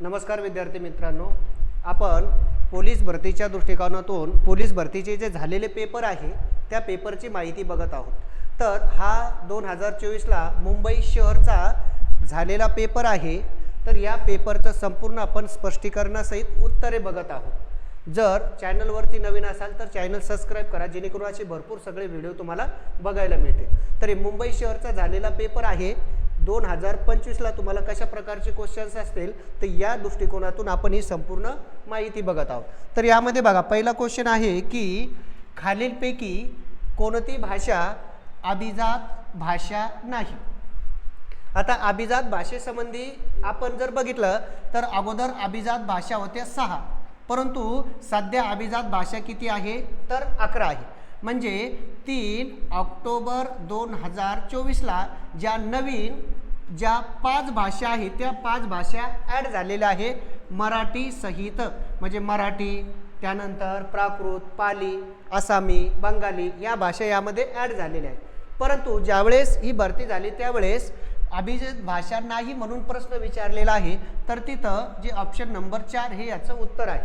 नमस्कार विद्यार्थी मित्रांनो. आपण पोलीस भरतीच्या दृष्टिकोनातून पोलीस भरतीचे जे झालेले पेपर आहे त्या पेपरची माहिती बघत आहोत. तर हा दोन हजार चोवीसला मुंबई शहरचा झालेला पेपर आहे. तर या पेपरचं संपूर्ण आपण स्पष्टीकरणासहित उत्तरे बघत आहोत. जर चॅनलवरती नवीन असाल तर चॅनल सबस्क्राईब करा जेणेकरून असे भरपूर सगळे व्हिडिओ तुम्हाला बघायला मिळतील. तर मुंबई शहरचा झालेला पेपर आहे. दोन हजार पंचवीसला तुम्हाला कशा प्रकारचे क्वेश्चन्स असतील तर या दृष्टिकोनातून आपण ही संपूर्ण माहिती बघत आहोत. तर यामध्ये बघा पहिला क्वेश्चन आहे की खालीलपैकी कोणती भाषा अभिजात भाषा नाही? आता अभिजात भाषेसंबंधी आपण जर बघितलं तर अगोदर अभिजात भाषा होत्या सहा. परंतु सध्या अभिजात भाषा किती आहे? तर अकरा आहे. म्हणजे तीन ऑक्टोबर दोन हजार चोवीसला ज्या नवीन ज्या पाच भाषा आहेत त्या पाच भाषा ॲड झालेल्या आहे. मराठी सहित. म्हणजे मराठी त्यानंतर प्राकृत पाली आसामी बंगाली या भाषा यामध्ये ॲड झालेल्या आहेत. परंतु ज्यावेळेस ही भरती झाली त्यावेळेस अभिजित भाषा नाही म्हणून प्रश्न विचारलेला आहे तर तिथं जे ऑप्शन नंबर चार हे याचं उत्तर आहे.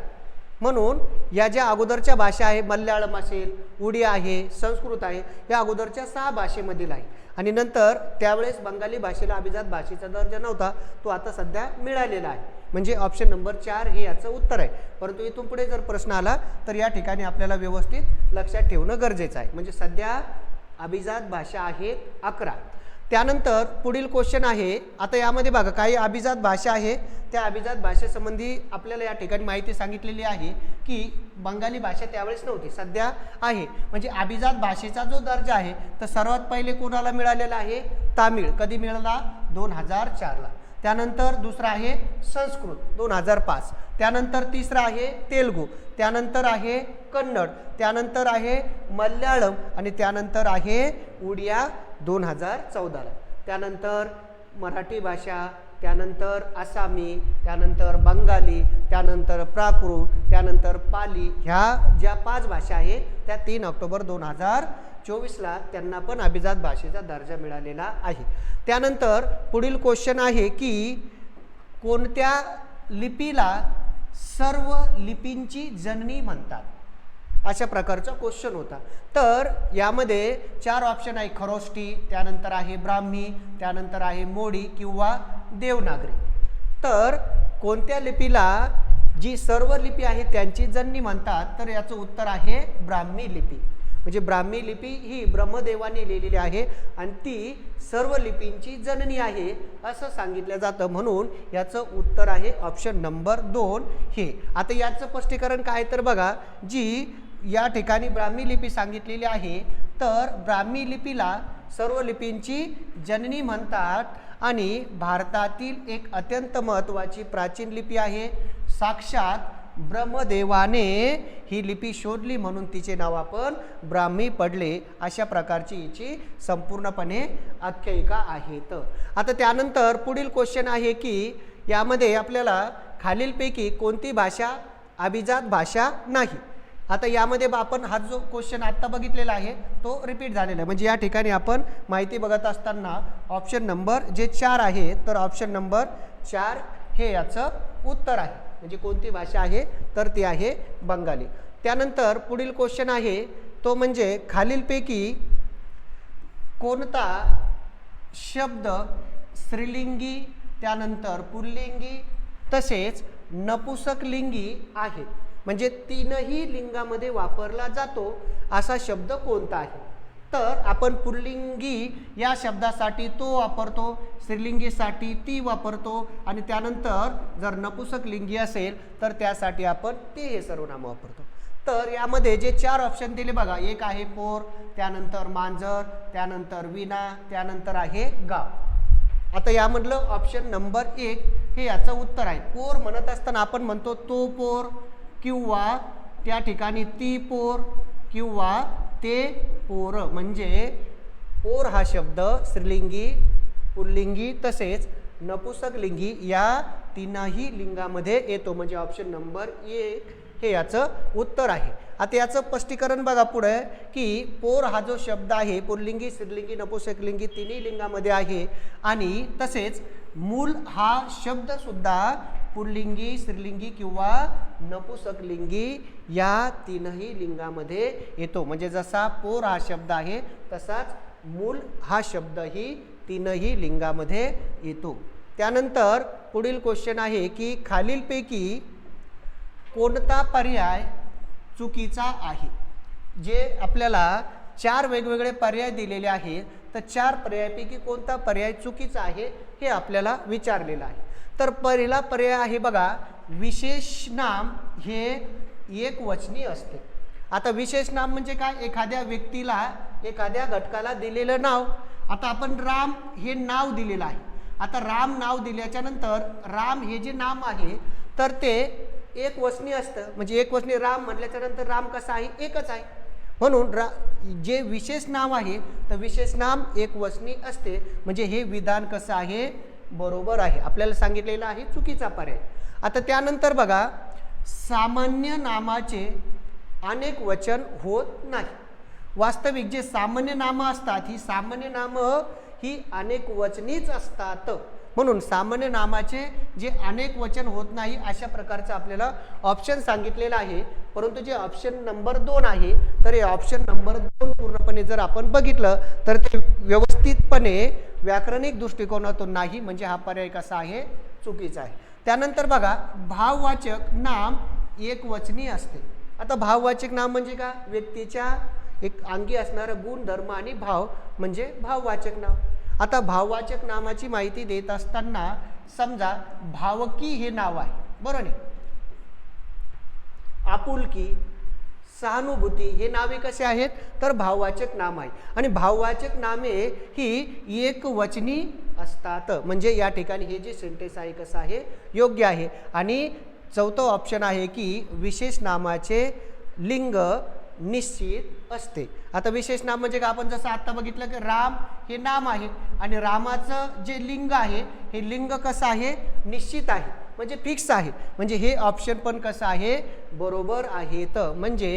म्हणून या ज्या अगोदरच्या भाषा आहे मल्याळम असेल उडी आहे संस्कृत आहे या अगोदरच्या सहा भाषेमधील आहे. आणि नंतर त्यावेळेस बंगाली भाषेला अभिजात भाषेचा दर्जा नव्हता तो आता सध्या मिळालेला आहे. म्हणजे ऑप्शन नंबर चार हे याचं उत्तर आहे. परंतु इथून पुढे जर प्रश्न आला तर या ठिकाणी आपल्याला व्यवस्थित लक्षात ठेवणं गरजेचं आहे. म्हणजे सध्या अभिजात भाषा आहेत अकरा. त्यानंतर पुढील क्वेश्चन आहे आता यामध्ये बघा काही अभिजात भाषा आहे. त्या अभिजात भाषेसंबंधी आपल्याला या ठिकाणी माहिती सांगितलेली आहे की बंगाली भाषा त्यावेळेस नव्हती सध्या आहे. म्हणजे अभिजात भाषेचा जो दर्जा आहे तर सर्वात पहिले कोणाला मिळालेला आहे? तामिळ. कधी मिळाला? दोन हजार चारला. त्यानंतर दुसरा आहे संस्कृत दोन हजार पाच. त्यानंतर तिसरा आहे तेलगू त्यानंतर आहे कन्नड त्यानंतर आहे मल्याळम आणि त्यानंतर आहे उडिया दोन हजार चौदाला त्यानंतर मराठी भाषा त्यानंतर आसामी त्यानंतर बंगाली त्यानंतर प्राकृत त्यानंतर पाली ह्या ज्या पाच भाषा आहे त्या तीन ऑक्टोबर दोन हजार चोवीसला त्यांना पण अभिजात भाषेचा दर्जा मिळालेला आहे. त्यानंतर पुढील क्वेश्चन आहे की कोणत्या लिपीला सर्व लिपींची जननी म्हणतात. अशा प्रकारचा क्वेश्चन होता. तर यामध्ये चार ऑप्शन आहे खरोष्टी त्यानंतर आहे ब्राह्मी त्यानंतर आहे मोडी किंवा देवनागरी. तर कोणत्या लिपीला जी सर्व लिपी आहे त्यांची जननी म्हणतात तर याचं उत्तर आहे ब्राह्मी लिपी. म्हणजे ब्राह्मी लिपी ही ब्रह्मदेवाने लिहिलेली आहे आणि ती सर्व लिपींची जननी आहे असं सांगितलं जातं. म्हणून याचं उत्तर आहे ऑप्शन नंबर दोन. हे आता याचं स्पष्टीकरण काय तर बघा जी या ठिकाणी ब्राह्मी लिपी सांगितलेली आहे तर ब्राह्मी लिपीला सर्व लिपींची जननी म्हणतात आणि भारतातील एक अत्यंत महत्त्वाची प्राचीन लिपी आहे. साक्षात ब्रह्मदेवाने ही लिपी शोधली म्हणून तिचे नाव आपण ब्राह्मी पडले अशा प्रकारची हिची संपूर्णपणे आख्यायिका आहेत. आता त्यानंतर पुढील क्वेश्चन आहे की यामध्ये आपल्याला खालीलपैकी कोणती भाषा अभिजात भाषा नाही? आता यामध्ये बा- आपण हा जो क्वेश्चन आत्ता बघितलेला आहे तो रिपीट झालेला आहे. म्हणजे या ठिकाणी आपण माहिती बघत असताना ऑप्शन नंबर जे चार आहे तर ऑप्शन नंबर चार हे याचं उत्तर आहे. म्हणजे कोणती भाषा आहे तर ती आहे बंगाली. त्यानंतर पुढील क्वेश्चन आहे तो म्हणजे खालीलपैकी कोणता शब्द स्त्रीलिंगी त्यानंतर पुल्लिंगी तसेच नपुसकलिंगी आहेत म्हणजे तीनही लिंगामध्ये वापरला जातो असा शब्द कोणता आहे? तर आपण पुल्लिंगी या शब्दासाठी तो वापरतो स्त्रीलिंगीसाठी ती वापरतो आणि त्यानंतर जर नपुसक लिंगी असेल तर त्यासाठी आपण ते हे सर्वनाम वापरतो. तर यामध्ये जे चार ऑप्शन दिले बघा एक आहे पोर त्यानंतर मांजर त्यानंतर विना त्यानंतर आहे गाव. आता यामधलं ऑप्शन नंबर एक हे याचं उत्तर आहे. पोर म्हणत असताना आपण म्हणतो तो पोर किंवा त्या ठिकाणी ती पोर किंवा ते पोर म्हणजे पोर हा शब्द स्त्रीलिंगी पुल्लिंगी तसेच नपुसकलिंगी या तीनही लिंगामध्ये येतो. म्हणजे ऑप्शन नंबर एक हे याचं उत्तर आहे. आता याचं स्पष्टीकरण बघा पुढे की पोर हा जो शब्द आहे पुल्लिंगी स्त्रीलिंगी नपुसकलिंगी तिन्ही लिंगामध्ये आहे. आणि तसेच मूल हा शब्दसुद्धा पुल्लिंगी स्त्रीलिंगी किंवा नपुसकलिंगी या तीनही लिंगामध्ये येतो. म्हणजे जसा पोर हा शब्द आहे तसाच मूल हा शब्दही तीनही लिंगामध्ये येतो. त्यानंतर पुढील क्वेश्चन आहे की खालीलपैकी कोणता पर्याय चुकीचा आहे? जे आपल्याला चार वेगवेगळे पर्याय दिलेले आहेत तर चार पर्यायापैकी कोणता पर्याय चुकीचा आहे हे आपल्याला विचारलेलं आहे. तर पहिला पर्याय आहे बघा. विशेष नाम हे एक वचनी असते. आता विशेष नाम म्हणजे काय? एखाद्या व्यक्तीला एखाद्या घटकाला दिलेलं नाव. आता आपण राम हे नाव दिलेलं आहे. आता राम नाव दिल्याच्या नंतर राम हे जे नाम आहे तर ते एक वचनी असतं. म्हणजे एक वचनी राम म्हटल्याच्या नंतर राम कसं आहे? एकच आहे. म्हणून रा जे विशेष नाम आहे तर विशेष नाम एक वचनी असते. म्हणजे हे विधान कसं आहे? बरोबर आहे. आपल्याला सांगितलेलं आहे चुकीचा पर्याय. आता त्यानंतर बघा सामान्य नामाचे अनेक वचन होत नाही. वास्तविक जे सामान्य नामं असतात ही सामान्य नामं ही अनेक वचनीच असतात. म्हणून सामान्य नामाचे जे अनेक वचन होत नाही अशा प्रकारचं आपल्याला ऑप्शन सांगितलेलं आहे. परंतु जे ऑप्शन नंबर दोन आहे तर हे ऑप्शन नंबर दोन पूर्णपणे जर आपण बघितलं तर ते व्यवस्थितपणे व्याकरणिक दृष्टिकोनातून नाही म्हणजे हा पर्याय कसा आहे? चुकीचा आहे. त्यानंतर बघा भाववाचक नाम एक वचनी असते. आता भाववाचक नाम म्हणजे का? व्यक्तीच्या एक अंगी असणारं गुण धर्म आणि भाव म्हणजे भाववाचक नाव. आता भाववाचक नामाची माहिती देत असताना समजा भावकी हे नाव आहे बरोबर आपुलकी सहानुभूती हे नावे कसे आहेत? तर भाववाचक नाम आहे. आणि भाववाचक नामे ही एक वचनी असतात. म्हणजे या ठिकाणी हे जे सेंटेन्स आहे कसं आहे? योग्य आहे. आणि चौथं ऑप्शन आहे की विशेष नामाचे लिंग निश्चित असते. आता विशेष नाम म्हणजे का? आपण जसं आत्ता बघितलं की राम हे नाम आहे. आणि रामाचं जे लिंग आहे हे लिंग कसं आहे? निश्चित आहे. म्हणजे फिक्स आहे. म्हणजे हे ऑप्शन पण कसं आहे? बरोबर आहे तर. म्हणजे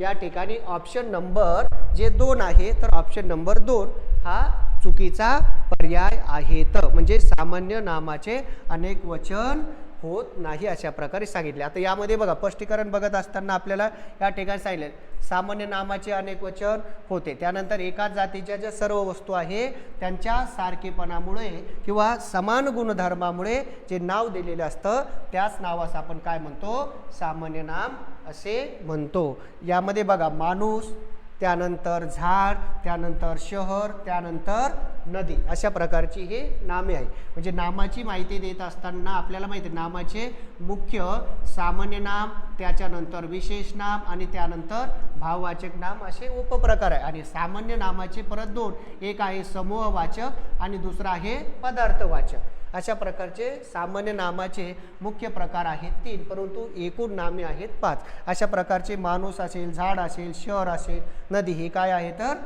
या ठिकाणी ऑप्शन नंबर जे दोन आहे तर ऑप्शन नंबर दोन हा चुकीचा पर्याय आहे तर. म्हणजे सामान्य नामाचे अनेक वचन होत नाही अशा प्रकारे सांगितले. आता यामध्ये बघा स्पष्टीकरण बघत असताना आपल्याला या ठिकाणी सांगितले सामान्य नामाचे अनेक वचन होते. त्यानंतर एकाच जातीच्या ज्या सर्व वस्तू आहे त्यांच्या सारखेपणामुळे किंवा समान गुणधर्मामुळे जे नाव दिलेलं असतं त्याच नावास आपण काय म्हणतो? सामान्य नाम असे म्हणतो. यामध्ये बघा माणूस त्यानंतर झाड त्यानंतर शहर त्यानंतर नदी अशा प्रकारची हे नामे आहे म्हणजे नामाची माहिती देत असताना आपल्याला माहिती आहे नामाचे मुख्य सामान्य नाम त्याच्यानंतर विशेष नाम आणि त्यानंतर भाववाचक नाम असे उपप्रकार आहे आणि सामान्य नामाचे परत दोन एक आहे समूहवाचक आणि दुसरा आहे पदार्थवाचक. अशा प्रकारचे सामान्य नामाचे मुख्य प्रकार आहेत तीन परंतु एकूण नामे आहेत पाच. अशा प्रकारचे माणूस असेल झाड असेल शहर असेल नदी हे काय आहे तर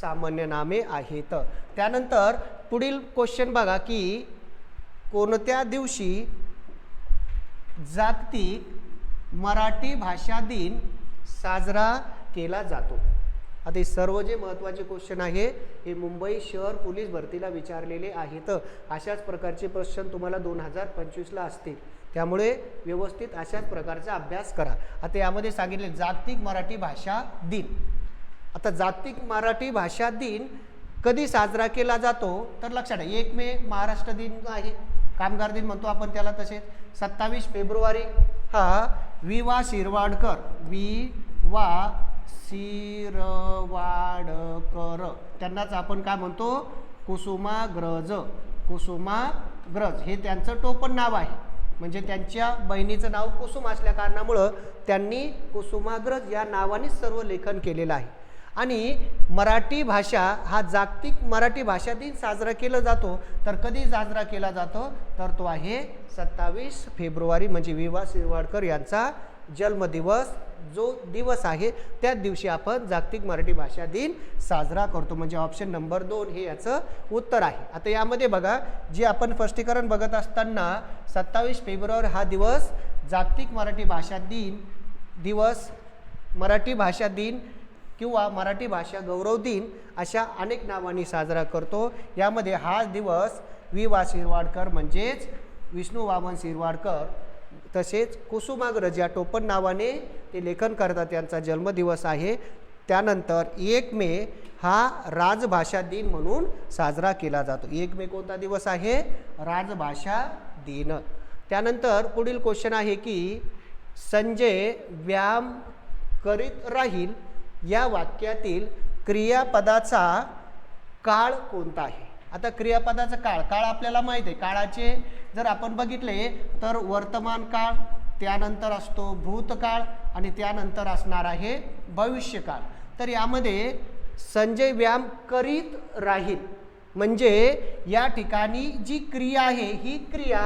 सामान्य नामे आहेत. त्यानंतर पुढील क्वेश्चन बघा की कोणत्या दिवशी जागतिक मराठी भाषा दिन साजरा केला जातो? आता हे सर्व जे महत्त्वाचे क्वेश्चन आहे हे मुंबई शहर पोलीस भरतीला विचारलेले आहेत. अशाच प्रकारचे प्रश्न तुम्हाला दोन हजार पंचवीसला असतील. त्यामुळे व्यवस्थित अशाच प्रकारचा अभ्यास करा. आता यामध्ये सांगितले जागतिक मराठी भाषा दिन. आता जागतिक मराठी भाषा दिन कधी साजरा केला जातो? तर लक्षात आहे एक मे महाराष्ट्र दिन आहे कामगार दिन म्हणतो आपण त्याला तसेच. सत्तावीस फेब्रुवारी हा वि वा शिरवाडकर वि वा शिरवाडकर. त्यांनाच आपण काय म्हणतो? कुसुमाग्रज. कुसुमाग्रज. हे त्यांचं टोपण नाव आहे. म्हणजे त्यांच्या बहिणीचं नाव कुसुम असल्या कारणामुळं त्यांनी कुसुमाग्रज या नावानेच सर्व लेखन केलेलं आहे. आणि मराठी भाषा हा जागतिक मराठी भाषा दिन साजरा केला जातो. तर कधी साजरा केला जातो? तर तो आहे सत्तावीस फेब्रुवारी. म्हणजे वि वा शिरवाडकर यांचा जन्मदिवस. जो दिवस आहे त्याच दिवशी आपण जागतिक मराठी भाषा दिन साजरा करतो. म्हणजे ऑप्शन नंबर दोन हे याचं उत्तर आहे. आता यामध्ये बघा जे आपण स्पष्टीकरण बघत असताना सत्तावीस फेब्रुवारी हा दिवस जागतिक मराठी भाषा दिन दिवस मराठी भाषा दिन किंवा मराठी भाषा गौरव दिन अशा अनेक नावांनी साजरा करतो. यामध्ये हा दिवस वि वा शिरवाडकर म्हणजेच विष्णू वामन शिरवाडकर तसेच कुसुमाग्रज या टोपण नावाने ते लेखन करतात त्यांचा जन्मदिवस आहे त्यानंतर एक मे हा राजभाषा दिन म्हणून साजरा केला जातो. एक मे कोणता दिवस आहे? राजभाषा दिन. त्यानंतर पुढील क्वेश्चन आहे की संजय व्यायाम करीत राहील या वाक्यातील क्रियापदाचा काळ कोणता आहे? आता क्रियापदाचा काळ. काळ आपल्याला माहीत आहे. काळाचे जर आपण बघितले तर वर्तमान काळ त्यानंतर असतो भूतकाळ आणि त्यानंतर असणार आहे भविष्यकाळ. तर यामध्ये संजय व्यायाम करीत राहील. म्हणजे या ठिकाणी जी क्रिया आहे ही क्रिया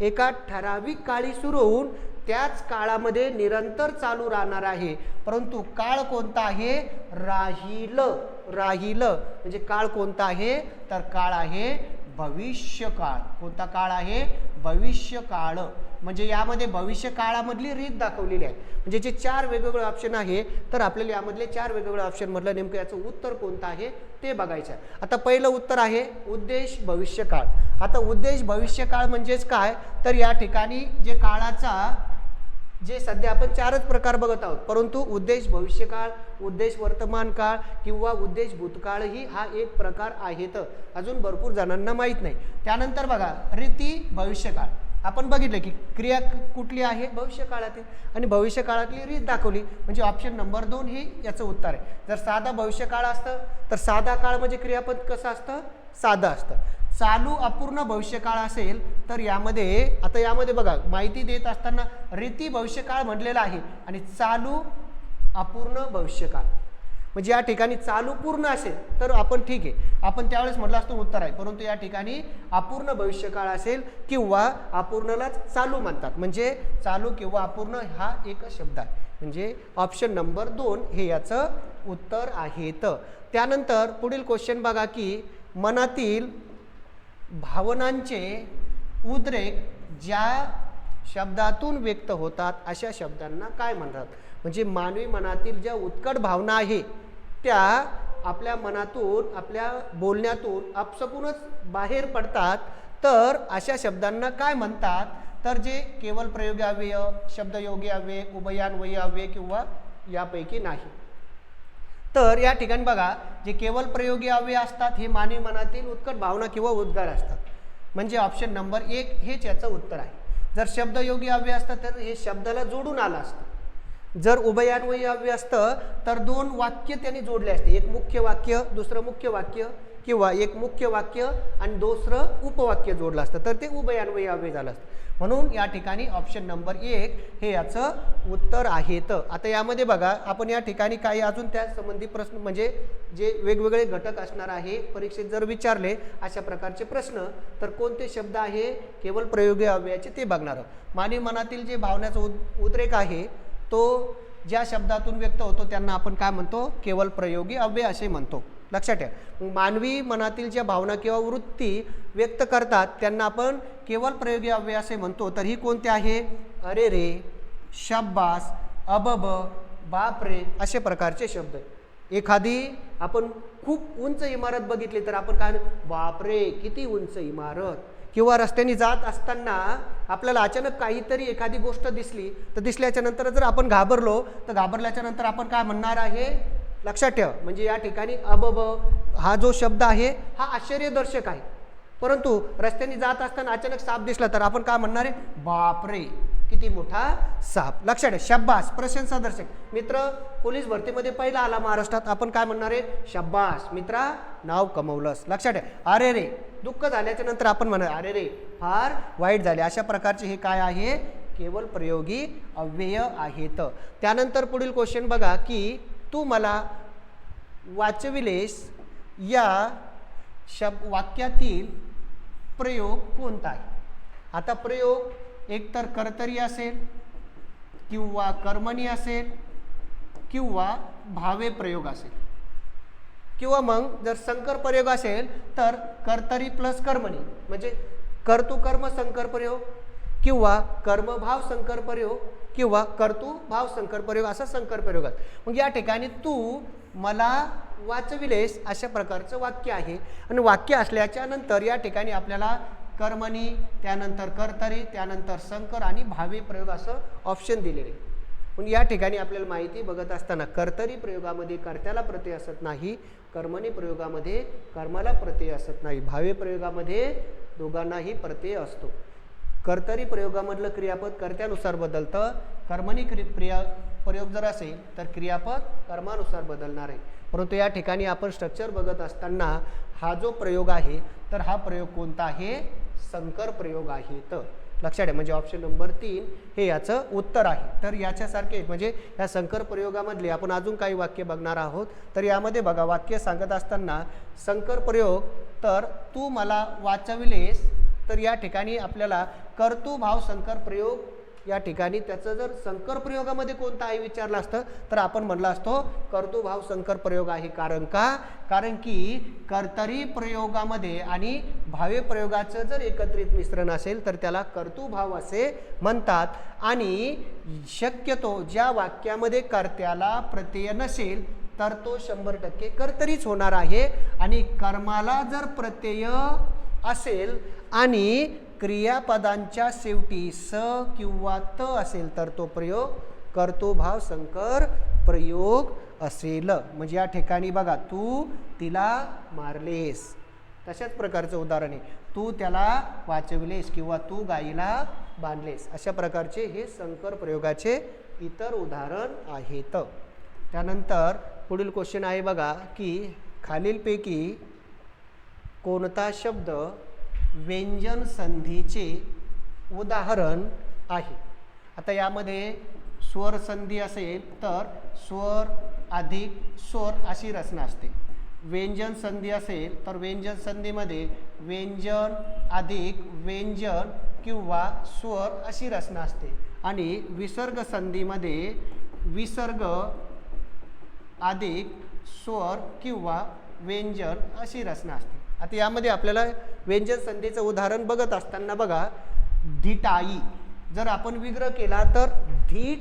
एका ठराविक काळी सुरू होऊन त्याच काळामध्ये निरंतर चालू राहणार आहे. परंतु काळ कोणता आहे? राहील. राहिलं. म्हणजे काळ कोणता आहे? तर काळ आहे भविष्यकाळ. कोणता काळ आहे? भविष्यकाळ. म्हणजे यामध्ये भविष्य काळामधली रीत दाखवलेली आहे. म्हणजे जे चार वेगवेगळे ऑप्शन आहे तर आपल्याला यामधले चार वेगवेगळ्या ऑप्शनमधलं नेमकं याचं उत्तर कोणतं आहे ते बघायचं आहे. आता पहिलं उत्तर आहे उद्देश भविष्यकाळ. आता उद्देश भविष्यकाळ म्हणजेच काय? तर या ठिकाणी जे काळाचा जे सध्या आपण चारच प्रकार बघत आहोत. परंतु उद्देश भविष्यकाळ उद्देश वर्तमान काळ किंवा उद्देश भूतकाळही हा एक प्रकार आहेत. अजून भरपूर जणांना माहीत नाही. त्यानंतर बघा रीती भविष्यकाळ. आपण बघितलं की क्रिया कुठली आहे? भविष्यकाळातील. आणि भविष्यकाळातली रीत दाखवली. म्हणजे ऑप्शन नंबर दोन ही याचं उत्तर आहे. जर साधा भविष्यकाळ असतं तर साधा काळ म्हणजे क्रियापद कसं असतं? साधं असतं. चालू अपूर्ण भविष्यकाळ असेल तर यामध्ये आता यामध्ये बघा माहिती देत असताना रीती भविष्यकाळ म्हटलेला आहे आणि चालू अपूर्ण भविष्यकाळ. म्हणजे या ठिकाणी चालू पूर्ण असेल तर आपण ठीक आहे. आपण त्यावेळेस म्हटलं असतो उत्तर आहे परंतु या ठिकाणी अपूर्ण भविष्यकाळ असेल किंवा अपूर्णलाच चालू म्हणतात. म्हणजे चालू किंवा अपूर्ण हा एक शब्द आहे. म्हणजे ऑप्शन नंबर दोन हे याचं उत्तर आहेत त्यानंतर पुढील क्वेश्चन बघा की मनातील भावनांचे उद्रेक ज्या शब्दातून व्यक्त होतात अशा शब्दांना काय म्हणतात? म्हणजे मानवी मनातील ज्या उत्कट भावना आहे त्या आपल्या मनातून आपल्या बोलण्यातून आपसकूनच बाहेर पडतात. तर अशा शब्दांना काय म्हणतात? तर जे केवळ प्रयोगी अव्यय शब्दयोगी अव्यय उभयान्वयी अव्यय किंवा यापैकी नाही. तर या ठिकाणी बघा जे केवळ प्रयोगी अव्यय असतात हे मानवी मनातील उत्कट भावना किंवा उद्गार असतात. म्हणजे ऑप्शन नंबर एक हेच याचं उत्तर आहे. जर शब्दयोगी अव्यय असतं तर हे शब्दाला जोडून आलं असतं. जर उभयान्वयी अव्यय असतं तर दोन वाक्य त्यांनी जोडले असते. एक मुख्य वाक्य दुसरं मुख्य वाक्य. किंवा एक मुख्य वाक्य आणि दुसरं उपवाक्य जोडलं असतं. तर ते उभयान्वयी अव्यय झालं असतं. म्हणून या ठिकाणी ऑप्शन नंबर एक हे याचं उत्तर आहेत. आता यामध्ये बघा आपण या ठिकाणी काही अजून त्या संबंधी प्रश्न म्हणजे जे वेगवेगळे घटक असणार आहे परीक्षेत जर विचारले अशा प्रकारचे प्रश्न तर कोणते शब्द आहे केवळ प्रयोगी अव्ययाचे ते बघणार. मानवी मनातील जे भावनाचा उद उद्रेक आहे तो ज्या शब्दातून व्यक्त होतो त्यांना आपण काय म्हणतो? केवळ प्रयोगी अव्यय असे म्हणतो. लक्षात ठेवा. मानवी मनातील ज्या भावना किंवा वृत्ती व्यक्त करतात त्यांना आपण केवळ प्रयोगी अव्यय असे म्हणतो तर ही कोणते आहे? अरे रे शब्बास अबब बापरे असे प्रकारचे शब्द एखादी आपण खूप उंच इमारत बघितली तर आपण काय बापरे किती उंच इमारत. किंवा रस्त्याने जात असताना आपल्याला अचानक काहीतरी एखादी गोष्ट दिसली तर दिसल्याच्या नंतर जर आपण घाबरलो तर घाबरल्याच्या नंतर आपण काय म्हणणार आहे? लक्षात ठेवा. म्हणजे या ठिकाणी अबब हा जो शब्द आहे हा आश्चर्यदर्शक आहे. परंतु रस्त्याने जात असताना अचानक साप दिसला तर आपण काय म्हणणार आहे? बापरे किती मोठा साप. लक्षात आहे शब्बास प्रशंसादर्शक. मित्र पोलीस भरतीमध्ये पहिला आला महाराष्ट्रात. आपण काय म्हणणार आहे? शब्बास. मित्रा नाव कमवलंस. लक्षात आहे अरे रे दुःख झाल्याच्यानंतर आपण म्हणणार अरे रे फार वाईट झाले. अशा प्रकारचे हे काय आहे? केवळ प्रयोगी अव्यय आहेत. त्यानंतर पुढील क्वेश्चन बघा की तू मला वाचविलेस या शब वाक्यातील प्रयोग कोणता आहे? आता प्रयोग एकतर कर्तरी असेल किंवा कर्मणी असेल किंवा भावे प्रयोग असेल. किंवा मग जर संकर प्रयोग असेल तर कर्तरी प्लस कर्मणी. म्हणजे कर्तुकर्म संकर प्रयोग. किंवा कर्मभाव संकर प्रयोग किंवा कर्तु भाव संकर प्रयोग असा संकर प्रयोग आहे मग या ठिकाणी तू मला वाचविलेस अशा प्रकारचं वाक्य आहे. आणि वाक्य असल्याच्या नंतर या ठिकाणी आपल्याला कर्मणी त्यानंतर कर्तरी त्यानंतर संकर आणि भावी प्रयोग असं ऑप्शन दिलेले आहे. पण या ठिकाणी आपल्याला माहिती बघत असताना कर्तरी प्रयोगामध्ये कर्त्याला प्रत्यय असत नाही कर्मणी प्रयोगामध्ये कर्माला प्रत्यय असत नाही. भावे प्रयोगामध्ये दोघांनाही प्रत्यय असतो. कर्तरी प्रयोगामधलं क्रियापद कर्त्यानुसार बदलतं. कर्मणी क्रि प्रिया प्रयोग जर असेल तर क्रियापद कर्मानुसार बदलणार आहे. परंतु या ठिकाणी आपण स्ट्रक्चर बघत असताना हा जो प्रयोग आहे तर हा प्रयोग कोणता आहे? संकर प्रयोग आहे तर लक्षात आहे म्हणजे ऑप्शन नंबर तीन हे याचं उत्तर आहे. तर याच्यासारखे म्हणजे या संकर प्रयोगामधले आपण अजून काही वाक्य बघणार आहोत. तर यामध्ये बघा वाक्य सांगत असताना संकर प्रयोग तर तू मला वाचविलेस तर या ठिकाणी आपल्याला कर्तुभाव संकर प्रयोग या ठिकाणी त्याचं जर संकर प्रयोगामध्ये कोणतं आहे विचारलं असतं तर आपण म्हणलं असतो कर्तुभाव संकर प्रयोग आहे. कारण का? कारण की कर्तरी प्रयोगामध्ये आणि भावे प्रयोगाचं जर एकत्रित मिश्रण असेल तर त्याला कर्तुभाव असे म्हणतात. आणि शक्यतो ज्या वाक्यामध्ये कर्त्याला प्रत्यय नसेल तर तो शंभर टक्के कर्तरीच होणार आहे. आणि कर्माला जर प्रत्यय असेल आणि क्रियापदांच्या शेवटी स किंवा त असेल तर तो प्रयोग कर्तृभाव संकर प्रयोग असेल. म्हणजे या ठिकाणी बघा तू तिला मारलेस. तशाच प्रकारचं उदाहरण आहे. तू त्याला वाचविलेस किंवा तू गाईला बांधलेस. अशा प्रकारचे हे संकर प्रयोगाचे इतर उदाहरण आहेत. त्यानंतर पुढील क्वेश्चन आहे बघा की खालीलपैकी कोणता शब्द व्यंजन संधीचे उदाहरण आहे? आता यामध्ये स्वर संधी असेल तर स्वर अधिक स्वर अशी रचना असते. व्यंजन संधी असेल तर व्यंजन संधीमध्ये व्यंजन अधिक व्यंजन किंवा स्वर अशी रचना असते. आणि विसर्ग संधीमध्ये विसर्ग अधिक स्वर किंवा व्यंजन अशी रचना असते. आता यामध्ये आपल्याला व्यंजन संधीचं उदाहरण बघत असताना बघा धिटाई जर आपण विग्रह केला तर धीट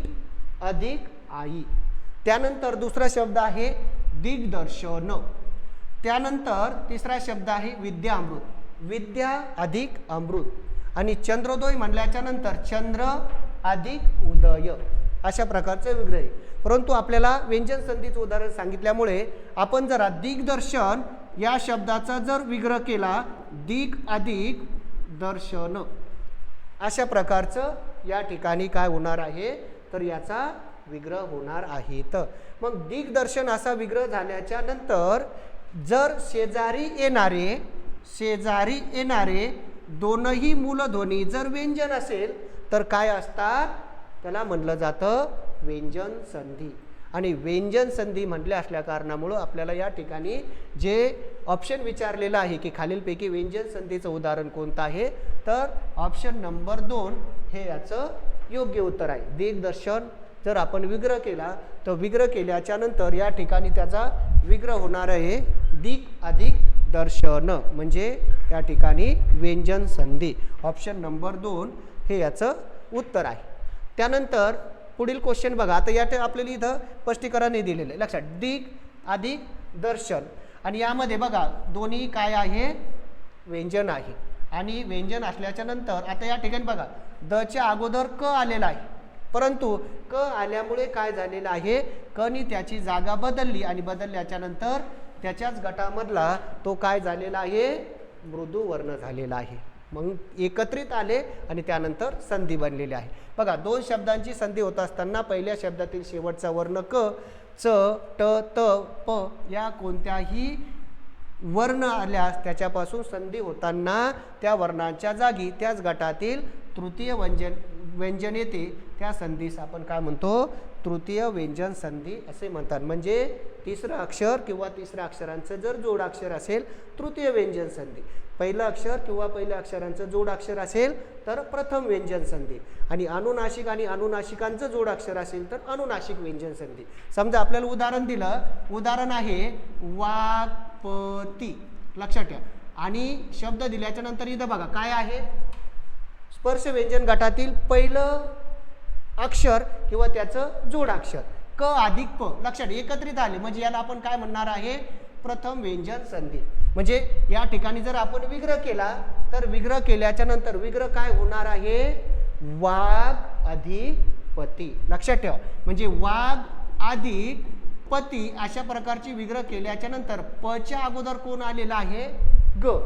अधिक आई. त्यानंतर दुसरा शब्द आहे दिग्दर्शन. त्यानंतर तिसरा शब्द आहे विद्या अमृत विद्या अधिक अमृत. आणि चंद्रोदय म्हणल्याच्या नंतर चंद्र अधिक उदय. अशा प्रकारचे विग्रह आहे. परंतु आपल्याला व्यंजन संधीचं उदाहरण सांगितल्यामुळे आपण जरा दिग्दर्शन या शब्दाचा जर विग्रह केला दिग अधिक दर्शन. अशा प्रकारचं या ठिकाणी काय होणार आहे? तर याचा विग्रह होणार आहे तर मग दिग्दर्शन असा विग्रह झाल्याच्यानंतर जर शेजारी येणारे शेजारी येणारे दोनही मूलध्वनी जर व्यंजन असेल तर काय असतात? त्याला म्हणलं जातं व्यंजन संधी. आणि व्यंजन संधी म्हटल्या असल्या कारणामुळं आपल्याला या ठिकाणी जे ऑप्शन विचारलेलं आहे की खालीलपैकी व्यंजन संधीचं उदाहरण कोणतं आहे तर ऑप्शन नंबर दोन हे याचं योग्य उत्तर आहे. दिग्दर्शन जर आपण विग्रह केला तर विग्रह केल्याच्यानंतर या ठिकाणी त्याचा विग्रह होणार आहे दिग अधिक दर्शन म्हणजे या ठिकाणी व्यंजन संधी. ऑप्शन नंबर दोन हे याचं उत्तर आहे. त्यानंतर पुढील क्वेश्चन बघा. आता या आपल्याला इथं स्पष्टीकरणही दिलेलं आहे. लक्षात. दिग अधिक दर्शन. आणि यामध्ये बघा दोन्ही काय आहे? व्यंजन आहे. आणि व्यंजन असल्याच्या नंतर आता या ठिकाणी बघा दच्या अगोदर क आलेला आहे. परंतु क आल्यामुळे काय झालेलं आहे? कनी त्याची जागा बदलली आणि बदलल्याच्या नंतर त्याच्याच गटामधला तो काय झालेला आहे? मृदू वर्ण झालेला आहे. मग एकत्रित आले आणि त्यानंतर संधी बनलेली आहे. बघा दोन शब्दांची संधी होत असताना पहिल्या शब्दातील शेवटचा वर्ण क च ट त प या कोणत्याही वर्ण आल्यास त्याच्यापासून संधी होताना त्या वर्णांच्या जागी त्याच गटातील तृतीय व्यंजन व्यंजन येते. त्या संधीस आपण काय म्हणतो? तृतीय व्यंजन संधी असे म्हणतात. म्हणजे तिसरं अक्षर किंवा तिसऱ्या अक्षरांचं जर जोडाक्षर असेल तृतीय व्यंजन संधी. पहिलं अक्षर किंवा पहिल्या अक्षरांचं जोडाक्षर असेल तर प्रथम व्यंजन संधी. आणि अनुनाशिक आणि अनुनाशिकांचं जोडाक्षर असेल तर अनुनाशिक व्यंजन संधी. समजा आपल्याला उदाहरण दिलं. उदाहरण आहे वापती लक्षात ठेवा. आणि शब्द दिल्याच्या नंतर इथं बघा काय आहे? स्पर्श व्यंजन गटातील पहिलं अक्षर किंवा त्याचं जोडाक्षर क अधिक प. लक्षात एकत्रित आले. म्हणजे याला आपण काय म्हणणार आहे? प्रथम व्यंजन संधी. म्हणजे या ठिकाणी जर आपण विग्रह केला तर विग्रह केल्याच्यानंतर विग्रह काय होणार आहे? वाघ अधिपती. लक्षात ठेवा. म्हणजे वाघ अधिक पती अशा प्रकारची विग्रह केल्याच्यानंतर पच्या अगोदर कोण आलेला आहे? ग.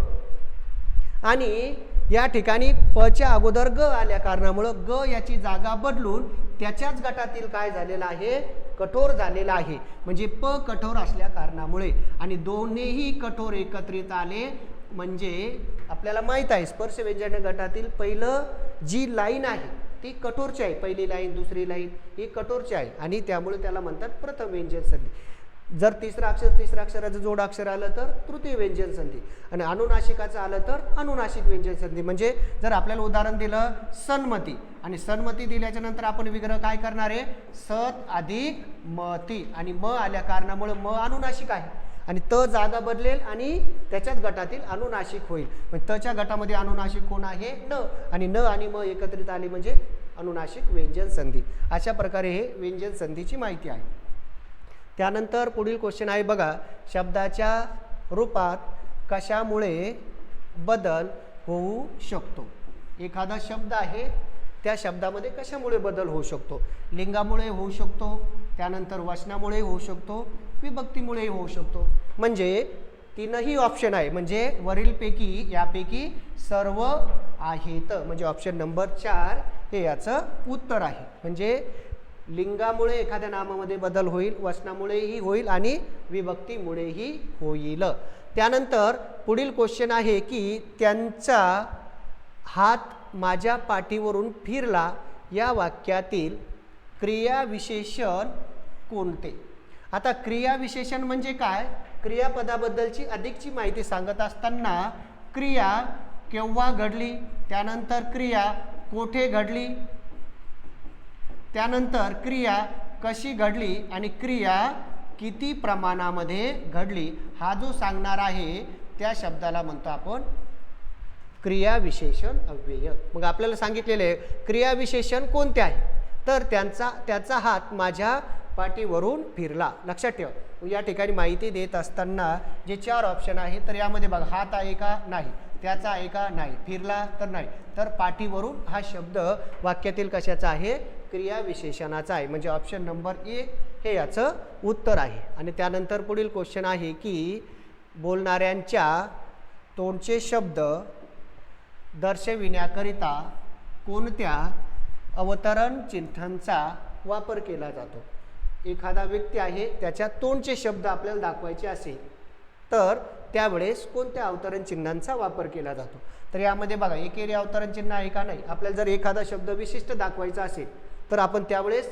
आणि या ठिकाणी पच्या अगोदर ग आल्या कारणामुळं ग याची जागा बदलून त्याच्याच गटातील काय झालेलं आहे? कठोर झालेला आहे. म्हणजे प कठोर असल्या कारणामुळे. आणि दोन्हीही कठोर एकत्रित आले म्हणजे आपल्याला माहीत आहे स्पर्श व्यंजन गटातील पहिलं जी लाईन आहे ती कठोरची आहे. पहिली लाईन दुसरी लाईन ही कठोरची आहे. आणि त्यामुळे त्याला म्हणतात प्रथम व्यंजन संधी. जर तिसरं अक्षर तिसऱ्या अक्षराचं जोड अक्षर आलं तर तृतीय व्यंजन संधी. आणि अनुनाशिकाचं आलं तर अनुनाशिक व्यंजन संधी. म्हणजे जर आपल्याला उदाहरण दिलं सन्मती. आणि सन्मती दिल्याच्या नंतर आपण विग्रह काय करणार आहे? सत अधिक मती. आणि म आल्या कारणामुळे म अनुनाशिक आहे. आणि त जागा बदलेल आणि त्याच्याच गटातील अनुनाशिक होईल. म्हणजे तच्या गटामध्ये अनुनाशिक कोण आहे? न. आणि न आणि म एकत्रित आली म्हणजे अनुनाशिक व्यंजन संधी. अशा प्रकारे हे व्यंजन संधीची माहिती आहे. त्यानंतर पुढील क्वेश्चन आहे बघा शब्दाच्या रूपात कशामुळे बदल होऊ शकतो? एखादा शब्द आहे त्या शब्दामध्ये कशामुळे बदल होऊ शकतो? लिंगामुळे होऊ शकतो त्यानंतर वचनामुळे होऊ शकतो विभक्तीमुळे होऊ शकतो. म्हणजे तीनही ऑप्शन आहे. म्हणजे वरीलपैकी यापैकी सर्व आहेत. म्हणजे ऑप्शन नंबर चार हे याचं उत्तर आहे. म्हणजे लिंगामुळे एखाद्या नामामध्ये बदल होईल वचनामुळेही होईल आणि विभक्तीमुळेही होईल. त्यानंतर पुढील क्वेश्चन आहे की त्यांचा हात माझ्या पाठीवरून फिरला या वाक्यातील क्रियाविशेषण कोणते? आता क्रियाविशेषण म्हणजे काय? क्रियापदाबद्दलची अधिकची माहिती सांगत असताना क्रिया केव्हा घडली? त्यानंतर क्रिया कोठे घडली? त्यानंतर क्रिया कशी घडली आणि क्रिया किती प्रमाणामध्ये घडली हा जो सांगणार आहे त्या शब्दाला म्हणतो आपण क्रियाविशेषण अव्यय. मग आपल्याला सांगितलेले आहे क्रियाविशेषण कोणते आहे? तर त्यांचा त्याचा हात माझ्या पाठीवरून फिरला. लक्षात ठेवा. या ठिकाणी माहिती देत असताना जे चार ऑप्शन आहे तर यामध्ये बघा हात आहे का नाही? त्याचा आहे का नाही? फिरला तर नाही. तर पाठीवरून हा शब्द वाक्यातील कशाचा आहे? क्रियाविशेषणाचा आहे. म्हणजे ऑप्शन नंबर ए हे याचं उत्तर आहे. आणि त्यानंतर पुढील क्वेश्चन आहे की बोलणाऱ्यांच्या तोंडचे शब्द दर्शविण्याकरिता कोणत्या अवतरण चिन्हांचा वापर केला जातो? एखादा व्यक्ती आहे त्याच्या तोंडचे शब्द आपल्याला दाखवायचे असेल तर त्यावेळेस कोणत्या अवतरण चिन्हांचा वापर केला जातो? तर यामध्ये बघा एकेरी अवतरण चिन्ह आहे का नाही? आपल्याला जर एखादा शब्द विशिष्ट दाखवायचा असेल तर आपण त्यावेळेस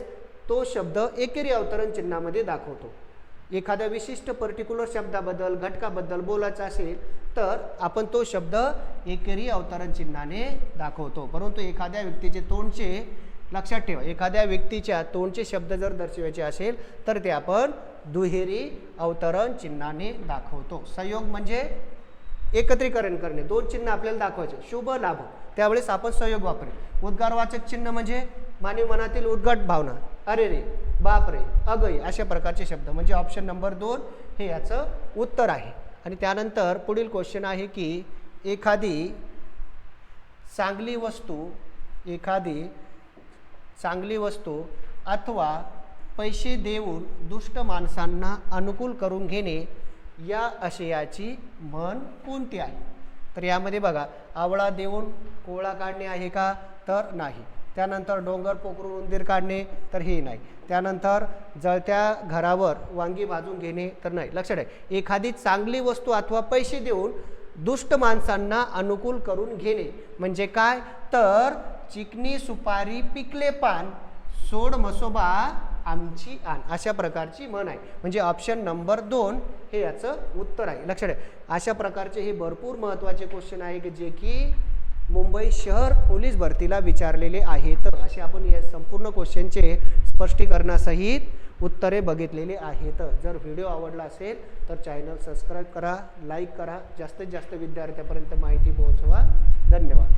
तो शब्द एकेरी अवतरण चिन्हामध्ये दाखवतो. एखाद्या विशिष्ट पर्टिक्युलर शब्दाबद्दल घटकाबद्दल बोलायचं असेल तर आपण तो शब्द एकेरी अवतरण चिन्हाने दाखवतो. परंतु एखाद्या व्यक्तीचे तोंडचे लक्षात ठेवा एखाद्या व्यक्तीच्या तोंडचे शब्द जर दर्शवायचे असेल तर ते आपण दुहेरी अवतरण चिन्हाने दाखवतो. संयोग म्हणजे एकत्रीकरण करणे. दोन चिन्ह आपल्याला दाखवायचे. शुभ लाभ. त्यावेळेस आपण संयोग वापरे उद्गारवाचक चिन्ह म्हणजे मानवी मनातील उद्गट भावना. अरे रे बाप रे अगई अशा प्रकारचे शब्द. म्हणजे ऑप्शन नंबर दोन हे याचं उत्तर आहे. आणि त्यानंतर पुढील क्वेश्चन आहे की एखादी चांगली वस्तू एखादी चांगली वस्तू अथवा पैसे देऊन दुष्ट माणसांना अनुकूल करून घेणे या आशयाची म्हण कोणती आहे? तर यामध्ये बघा आवळा देऊन कोळा काढणे आहे का? तर नाही. त्यानंतर डोंगर पोखरून उंदीर काढणे तर हे नाही. त्यानंतर जळत्या घरावर वांगी भाजून घेणे तर नाही. लक्षात आहे एखादी चांगली वस्तू अथवा पैसे देऊन दुष्ट माणसांना अनुकूल करून घेणे म्हणजे काय? तर चिकनी सुपारी पिकले पान सोड मसोबा आमची आण अशा प्रकारची म्हण आहे. म्हणजे ऑप्शन नंबर दोन हे याचं उत्तर आहे. लक्षात आहे अशा प्रकारचे हे भरपूर महत्त्वाचे क्वेश्चन आहे की जे की मुंबई शहर पोलीस भरतीला विचारलेले आहेत. असे आपण या संपूर्ण क्वेश्चनचे स्पष्टीकरणासहित उत्तरे बघितलेले आहेत. जर व्हिडिओ आवडला असेल तर चॅनल सबस्क्राईब करा लाईक करा. जास्तीत जास्त विद्यार्थ्यापर्यंत माहिती पोहोचवा. धन्यवाद.